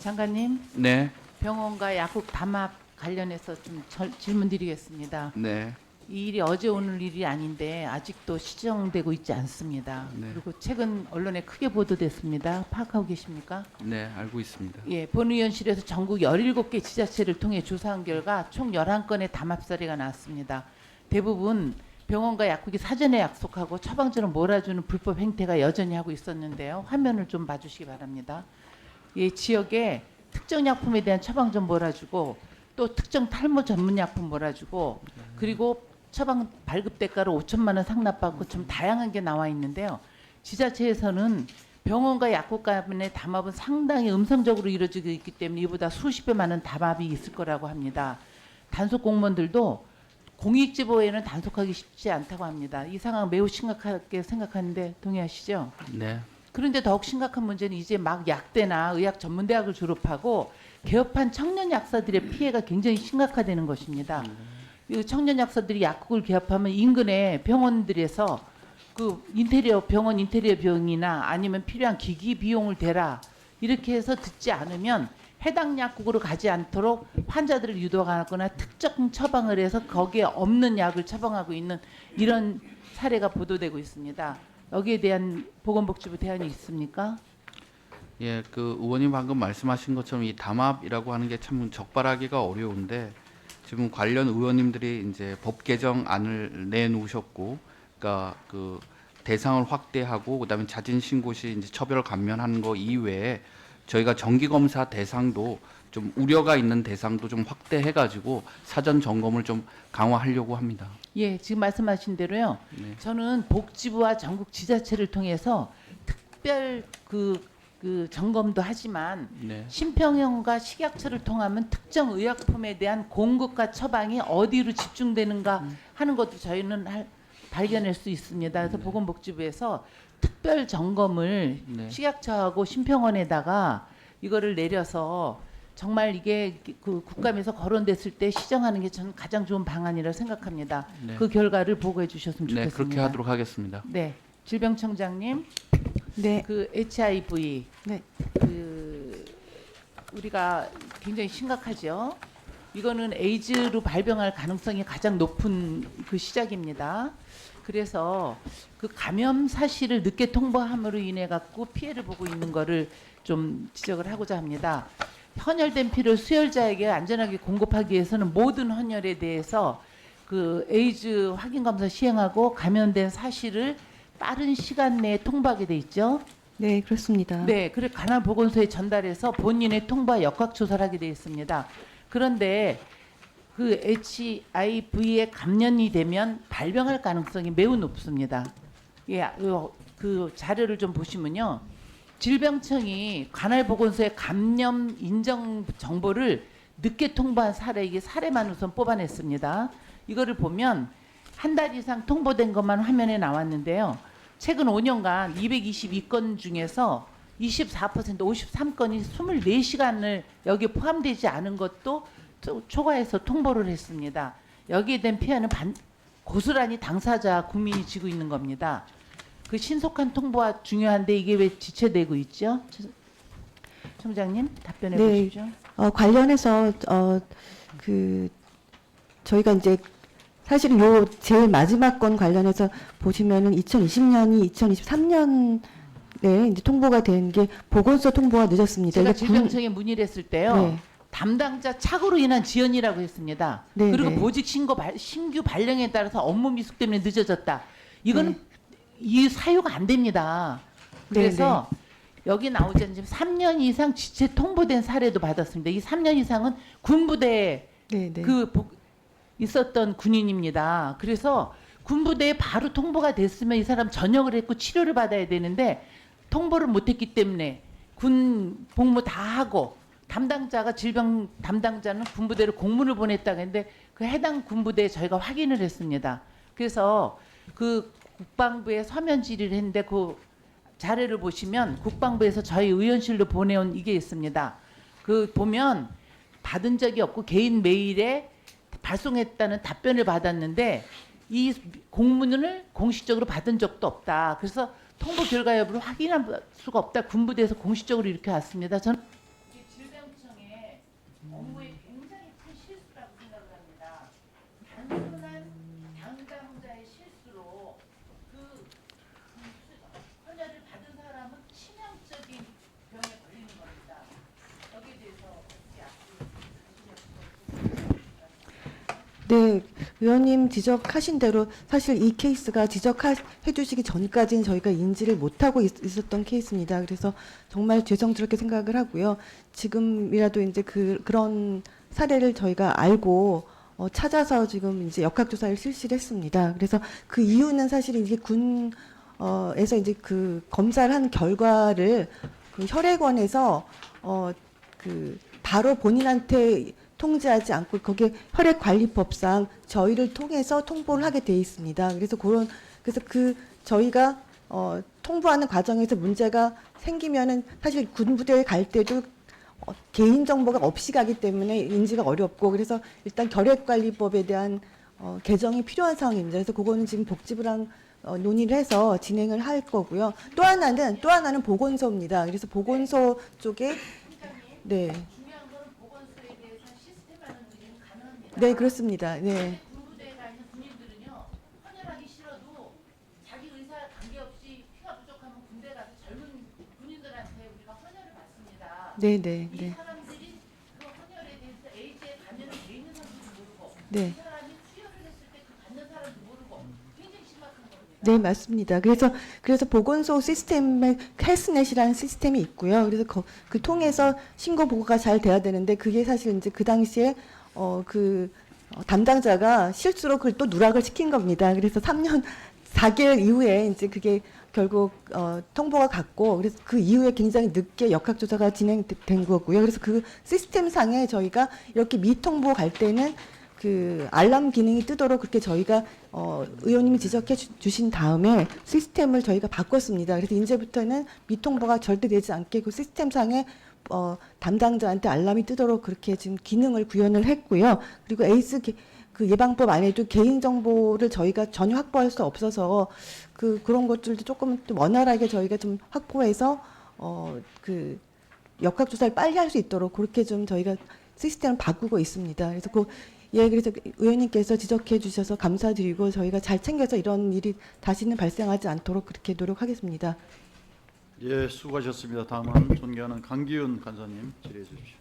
장관님, 네, 병원과 약국 담합 관련해서 좀 절- 질문드리겠습니다. 네, 이 일이 어제 오늘 일이 아닌데 아직도 시정되고 있지 않습니다. 네. 그리고 최근 언론에 크게 보도됐습니다. 파악하고 계십니까? 네, 알고 있습니다. 예, 본의원실에서 전국 17개 지자체를 통해 조사한 결과 총 11건의 담합 사례가 나왔습니다. 대부분 병원과 약국이 사전에 약속하고 처방전을 몰아주는 불법 행태가 여전히 하고 있었는데요. 화면을 좀 봐주시기 바랍니다. 이 지역에 특정 약품에 대한 처방전 몰아주고 또 특정 탈모 전문 약품 몰아주고 그리고 처방 발급 대가로 5천만 원 상납받고 좀 다양한 게 나와 있는데요. 지자체에서는 병원과 약국 간의 담합은 상당히 음성적으로 이루어지고 있기 때문에 이보다 수십 배 많은 담합이 있을 거라고 합니다. 단속 공무원들도 공익제보에는 단속하기 쉽지 않다고 합니다. 이 상황 매우 심각하게 생각하는데 동의하시죠? 네, 그런데 더욱 심각한 문제는 이제 막 약대나 의학 전문대학을 졸업하고 개업한 청년 약사들의 피해가 굉장히 심각화되는 것입니다. 이 청년 약사들이 약국을 개업하면 인근의 병원들에서 그 인테리어 병원 인테리어 비용이나 아니면 필요한 기기 비용을 대라 이렇게 해서 듣지 않으면 해당 약국으로 가지 않도록 환자들을 유도하거나 특정 처방을 해서 거기에 없는 약을 처방하고 있는 이런 사례가 보도되고 있습니다. 여기에 대한 보건복지부 대안이 있습니까? 예, 그 의원님 방금 말씀하신 것처럼 이 담합이라고 하는 게 참 적발하기가 어려운데 지금 관련 의원님들이 이제 법 개정안을 내놓으셨고, 그러니까 그 대상을 확대하고 그다음에 자진 신고 시 이제 처벌 감면하는 거 이외에 저희가 정기 검사 대상도 좀 우려가 있는 대상도 좀 확대해 가지고 사전 점검을 좀 강화하려고 합니다. 예, 지금 말씀하신 대로요. 네. 저는 복지부와 전국 지자체를 통해서 특별 그, 그 점검도 하지만 네, 심평형과 식약처를 통하면 특정 의약품에 대한 공급과 처방이 어디로 집중되는가 하는 것도 저희는 할, 발견할 수 있습니다. 그래서 보건복지부에서 특별 점검을 네. 식약처하고 심평원에다가 이거를 내려서 정말 이게 그 국감에서 거론됐을 때 시정하는 게 저는 가장 좋은 방안이라 생각합니다. 네. 그 결과를 보고해 주셨으면 네, 좋겠습니다. 그렇게 하도록 하겠습니다. 네, 질병청장님, 네. 그 HIV, 네. 그 우리가 굉장히 심각하죠. 이거는 에이즈로 발병할 가능성이 가장 높은 그 시작입니다. 그래서 그 감염 사실을 늦게 통보함으로 인해 갖고 피해를 보고 있는 거를 좀 지적을 하고자 합니다. 헌혈된 피를 수혈자에게 안전하게 공급하기 위해서는 모든 헌혈에 대해서 그 에이즈 확인 검사 시행하고 감염된 사실을 빠른 시간 내에 통보하게 돼 있죠. 네, 그렇습니다. 네, 그래 관할 보건소에 전달해서 본인의 통보와 역학 조사를 하게 되어 있습니다. 그런데 그 HIV에 감염이 되면 발병할 가능성이 매우 높습니다. 예, 요- 그 자료를 좀 보시면요. 질병청이 관할 보건소의 감염 인정 정보를 늦게 통보한 사례 이게 사례만 우선 뽑아냈습니다. 이거를 보면 한 달 이상 통보된 것만 화면에 나왔는데요. 최근 5년간 222건 중에서 24% 53건이 24시간을 여기에 포함되지 않은 것도 초- 초과해서 통보를 했습니다. 여기에 대한 피해는 반, 고스란히 당사자 국민이 지고 있는 겁니다. 그 신속한 통보가 중요한데 이게 왜 지체되고 있죠? 청- 청장님 답변해 네. 보십시오. 어, 관련해서 어, 그 저희가 이제 사실은 요 제일 마지막 건 관련해서 보시면은 2020년이 2023년 에 이제 통보가 된 게 보건소 통보가 늦었습니다. 제가 질병청에 문의를 했을 때요. 네. 담당자 착오로 인한 지연이라고 했습니다. 네, 그리고 네. 보직 신고 발- 신규 발령에 따라서 업무 미숙 때문에 늦어졌다. 이거는 이 사유가 안 됩니다. 네, 그래서 여기 나오지 않지만 3년 이상 지체 통보된 사례도 받았습니다. 이 3년 이상은 군부대에 네, 네. 그 복- 있었던 군인입니다. 그래서 군부대에 바로 통보가 됐으면 이 사람 전역을 했고 치료를 받아야 되는데 통보를 못했기 때문에 군 복무 다 하고 담당자가 질병 담당자는 군부대로 공문을 보냈다고 했는데 그 해당 군부대에 저희가 확인을 했습니다. 그래서 그 국방부에 서면 질의를 했는데 그 자료를 보시면 국방부에서 저희 의원실로 보내온 이게 있습니다. 그 보면 받은 적이 없고 개인 메일에 발송했다는 답변을 받았는데 이 공문을 공식적으로 받은 적도 없다. 그래서 통보 결과 여부를 확인할 수가 없다. 군부대에서 공식적으로 이렇게 왔습니다. 저는 네, 의원님 지적하신 대로 사실 이 케이스가 지적해 주시기 전까지는 저희가 인지를 못하고 있, 있었던 케이스입니다. 그래서 정말 죄송스럽게 생각을 하고요. 지금이라도 이제 그, 그런 사례를 저희가 알고 어, 찾아서 지금 이제 역학조사를 실시를 했습니다. 그래서 그 이유는 사실 이제 군, 어, 에서 이제 그 검사를 한 결과를 그 혈액원에서 어, 그 바로 본인한테 통지하지 않고 거기에 혈액관리법상 저희를 통해서 통보를 하게 돼 있습니다. 그래서 그런 그래서 그 저희가 어, 통보하는 과정에서 문제가 생기면은 사실 군부대에 갈 때도 어, 개인 정보가 없이 가기 때문에 인지가 어렵고 그래서 일단 결핵관리법에 대한 어, 개정이 필요한 상황입니다. 그래서 그거는 지금 복지부랑 어, 논의를 해서 진행을 할 거고요. 또 하나는 또 하나는 보건소입니다. 그래서 보건소 쪽에 네. 중요한 거는 보건소에 대해서 시스템화는 의견 가능합니다. 네, 그렇습니다. 네. 군부대에 가 있는 군인들은요 헌혈하기 싫어도 자기 의사 관계없이 피가 부족하면 군대 가서 젊은 군인들한테 우리가 헌혈을 받습니다. 네, 네, 이 네. 사람들이 그 헌혈에 대해서 에이즈에 감염이 돼 있는 사람도 모르고 네. 이 사람이 투여를 했을 때 그 받는 사람도 모르고 굉장히 심각한 겁니다. 네, 맞습니다. 그래서 그래서 보건소 시스템에 헬스넷이라는 시스템이 있고요. 그래서 거- 그 통해서 신고 보고가 잘 돼야 되는데 그게 사실 이제 그 당시에 어그 담당자가 실수로 그걸 또 누락을 시킨 겁니다. 그래서 3년 4개월 이후에 이제 그게 결국 어, 통보가 갔고 그래서 그 이후에 굉장히 늦게 역학조사가 진행된 거고요. 그래서 그 시스템 상에 저희가 이렇게 미통보 갈 때는 그 알람 기능이 뜨도록 그렇게 저희가 어, 의원님이 지적해 주, 주신 다음에 시스템을 저희가 바꿨습니다. 그래서 이제부터는 미통보가 절대 되지 않게 그 시스템 상에 어, 담당자한테 알람이 뜨도록 그렇게 지금 기능을 구현을 했고요. 그리고 에이스 게- 그 예방법 안에도 개인 정보를 저희가 전혀 확보할 수 없어서 그 그런 것들도 조금 좀 원활하게 저희가 좀 확보해서 어그 역학 조사를 빨리 할 수 있도록 그렇게 좀 저희가 시스템을 바꾸고 있습니다. 그래서 그 예, 그래서 의원님께서 지적해 주셔서 감사드리고 저희가 잘 챙겨서 이런 일이 다시는 발생하지 않도록 그렇게 노력하겠습니다. 예, 수고하셨습니다. 다음은 존경하는 강기훈 간사님 질의해 주십시오.